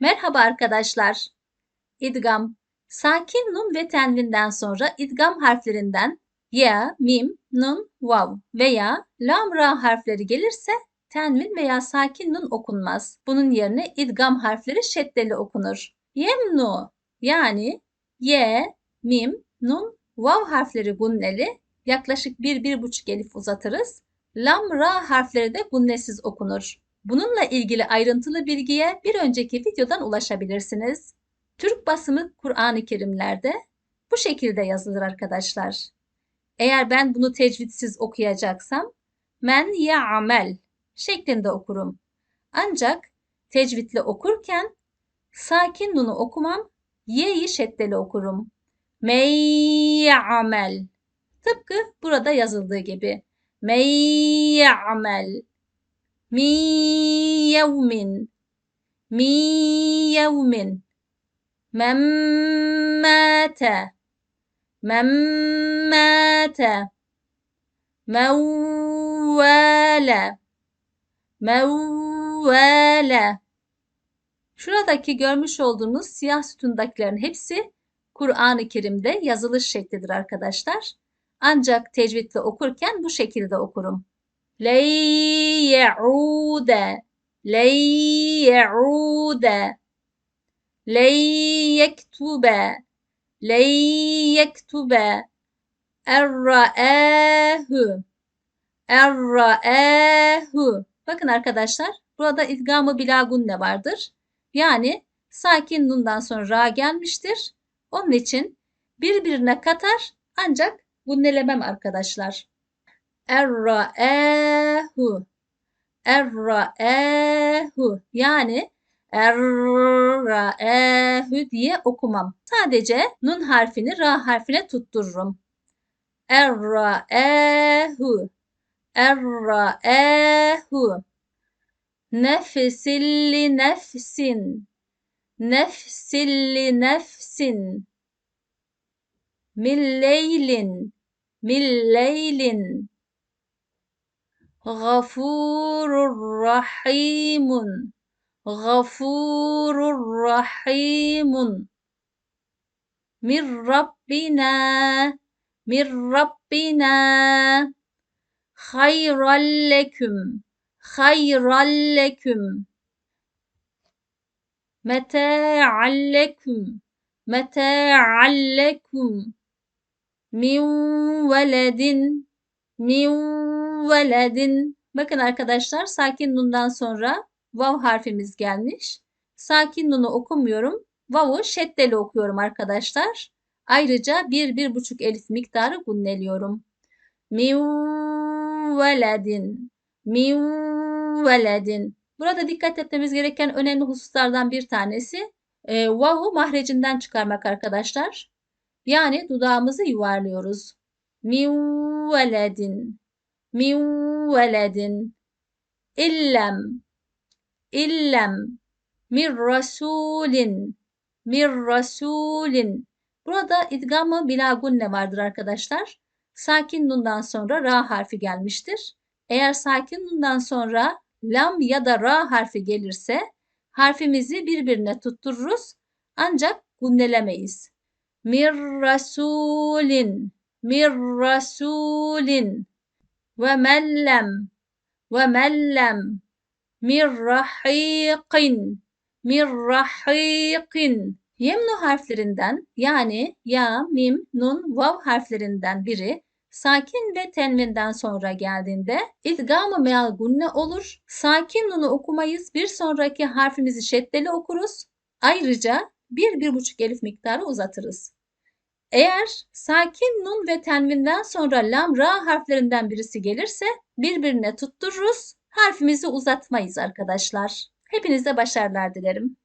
Merhaba arkadaşlar. İdgam. Sakin nun ve tenvinden sonra idgam harflerinden ya, mim, nun, vav veya lam, ra harfleri gelirse tenvin veya sakin nun okunmaz. Bunun yerine idgam harfleri şeddeli okunur. Yemnu yani ye, mim, nun, vav harfleri gunneli yaklaşık 1-1,5 elif uzatırız. Lam, ra harfleri de gunnesiz okunur. Bununla ilgili ayrıntılı bilgiye bir önceki videodan ulaşabilirsiniz. Türk basımı Kur'an-ı Kerimlerde bu şekilde yazılır arkadaşlar. Eğer ben bunu tecvidsiz okuyacaksam men ya'mel şeklinde okurum. Ancak tecvidle okurken sakin nunu okumam, y'yi şeddeli okurum. Men ya'mel. Tıpkı burada yazıldığı gibi. Men ya'mel min yevmin. Min yevmin. Men mâte mevvâle mevvâle Şuradaki görmüş olduğunuz siyah sütundakilerin hepsi Kur'an-ı Kerim'de yazılış şeklidir arkadaşlar. Ancak tecvidle okurken bu şekilde okurum. Ley ye'ude. Ley ye'ude. Ley yektube. Ley yektube. Erra'ahu. Erra'ahu. Bakın arkadaşlar burada idgamı bilagunne vardır. Yani sakin nundan sonra ra gelmiştir. Onun için birbirine katar ancak gunnelemem arkadaşlar. Er-ra'ehu. Er-ra'ehu. Yani er-ra'ehu diye okumam. Sadece nun harfini ra harfine tuttururum. Er-ra'ehu. Er-ra'ehu. Nefsilli nefsin. Nefsilli nefsin. Min leylin. غفور رحيم. غفور رحيم. من ربنا من ربنا. خيرا لكم خيرا لكم. متاعا لكم متاعا لكم. من ولد min veledin. Bakın arkadaşlar sakin nundan sonra vav harfimiz gelmiş. Sakin nunu okumuyorum. Vav'u şeddeli okuyorum arkadaşlar. Ayrıca bir, bir buçuk elif miktarı gunneliyorum. Min veledin. Min veledin. Burada dikkat etmemiz gereken önemli hususlardan bir tanesi e, vav'u mahrecinden çıkarmak arkadaşlar. Yani dudağımızı yuvarlıyoruz. Min veledin min veledin illem illem min rasulin min rasulin Burada idgamı bila gunne vardır arkadaşlar. Sakin nundan sonra ra harfi gelmiştir. Eğer sakin nundan sonra lam ya da ra harfi gelirse harfimizi birbirine tuttururuz ancak gunnelemeyiz. Mir rasulin min rasulin ve mellem ve mellem min rahiqin min rahiqin Yemnu harflerinden yani ya, mim, nun, vav harflerinden biri sakin ve tenvinden sonra geldiğinde idgam-ı meal gunne olur. Sakin nunu okumayız. Bir sonraki harfimizi şeddeli okuruz. Ayrıca bir, bir buçuk elif miktarı uzatırız. Eğer sakin nun ve tenvinden sonra lam ra harflerinden birisi gelirse birbirine tuttururuz. Harfimizi uzatmayız arkadaşlar. Hepinize başarılar dilerim.